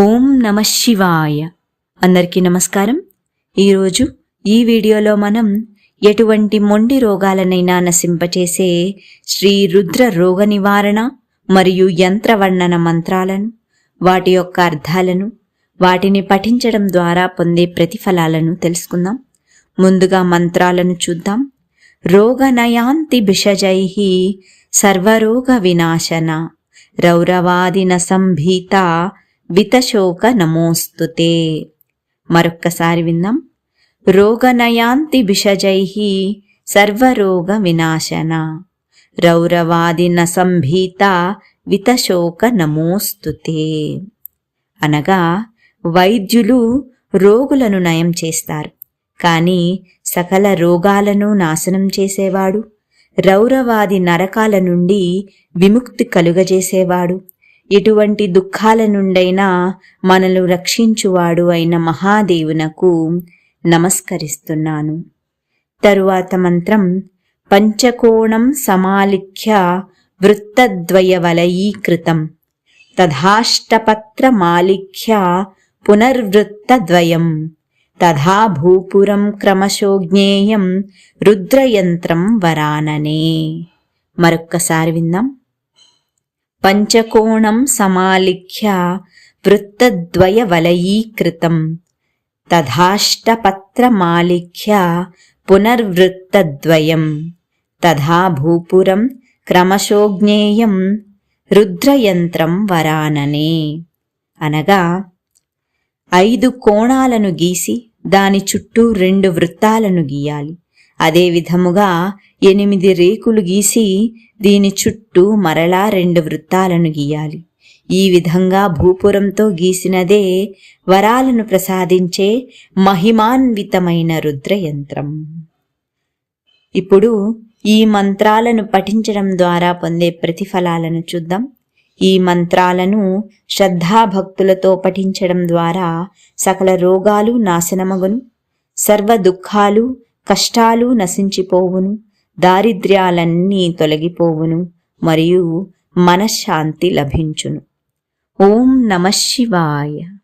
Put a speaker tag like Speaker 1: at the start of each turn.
Speaker 1: ఓం నమ శివాయ. అందరికీ నమస్కారం. ఈరోజు ఈ వీడియోలో మనం ఎటువంటి మొండి రోగాలనైనా నశింపచేసే శ్రీ రుద్ర రోగ నివారణ మరియు యంత్రవర్ణన మంత్రాలను వాటి యొక్క అర్థాలను వాటిని పఠించడం ద్వారా పొందే ప్రతిఫలాలను తెలుసుకుందాం. ముందుగా మంత్రాలను చూద్దాం. రోగనయాంతి బిషజై సర్వరోగ వినాశన. రౌరవాదిన సంభీత వితశోక నమోస్తుతే. మరొక్కసారి విందాం. రోగనయాంతి విషజై సర్వరోగ వినాశన. రౌరవాదిన సంభీత వితశోక నమోస్తుతే. అనగా వైద్యులు రోగులను నయం చేస్తారు. కానీ సకల రోగాలను నాశనం చేసేవాడు. రౌరవాది నరకాల నుండి విముక్తి కలుగజేసేవాడు. ఎటువంటి దుఃఖాల నుండైనా మనలు రక్షించువాడు అయిన మహాదేవునకు నమస్కరిస్తున్నాను. తరువాత మంత్రం పంచకోణం సమాలిఖ్య వృత్తద్వయవలయీకృతం. తథాష్టపత్రమాలిఖ్య పునర్వృత్తద్వయం. తథా భూపురం క్రమశో జ్ఞేయం రుద్రయంత్రం వరాననే. మరొక్కసారి విందాం. పంచకోణం సమాలిఖ్య వృత్తద్వయవలయీకృతం. తథాష్టపత్రమాలిఖ్య పునర్వృత్తద్వయం. తథా భూపురం క్రమశోజ్ఞేయం రుద్రయంత్రం వరాననే. అనగా ఐదు కోణాలను గీసి దాని చుట్టూ రెండు వృత్తాలను గీయాలి. అదే విధముగా ఎనిమిది రేకులు గీసి దీని చుట్టూ మరలా రెండు వృత్తాలను గీయాలి. ఈ విధంగా భూపురంతో గీసినదే వరాలను ప్రసాదించే మహిమాన్వితమైన రుద్రయంత్రం. ఇప్పుడు ఈ మంత్రాలను పఠించడం ద్వారా పొందే ప్రతిఫలాలను చూద్దాం. ఈ మంత్రాలను శ్రద్ధాభక్తులతో పఠించడం ద్వారా సకల రోగాలు నాశనమగును. సర్వ దుఃఖాలు కష్టాలు నశించిపోవును దారిద్ర్యాలన్నీ తొలగిపోవును మరియు మనశ్శాంతి లభించును. ఓం నమ శివాయ.